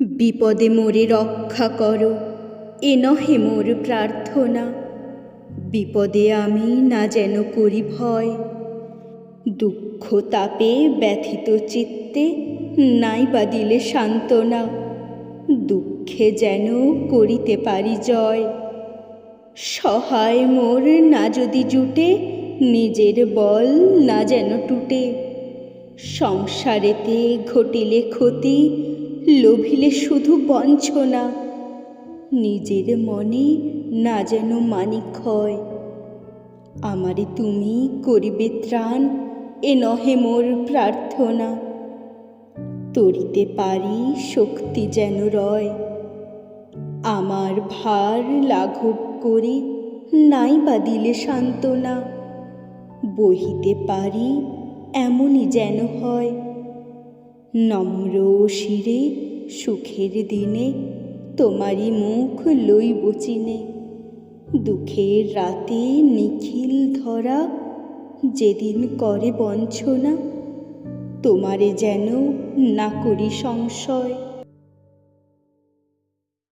বিপদে মোরে রক্ষা করো, এ নহে মোর প্রার্থনা। বিপদে আমি না যেন করি ভয়, দুঃখ তাপে ব্যথিত চিত্তে নাই বা দিলে সান্ত্বনা। দুঃখে যেন করিতে পারি জয়, সহায় মোর না যদি জুটে, নিজের বল না যেন টুটে। সংসারেতে ঘটিলে ক্ষতি লোভিলে শুধু বঞ্চনা। নিজের মনে না যেন মানিক হয়। আমারে তুমি করিবে ত্রাণ, এ নহে মোর প্রার্থনা। তরিতে পারি শক্তি যেন রয়। আমার ভার লাঘব করে নাই বা দিলে সান্ত্বনা। বহিতে পারি এমনই যেন হয়। নম্র শিরে, সুখের দিনে তোমারই মুখ লইব চিনে। দুঃখের রাতে নিখিল ধরা, যেদিন করে বঞ্চনা, তোমারে যেন না করি সংশয়।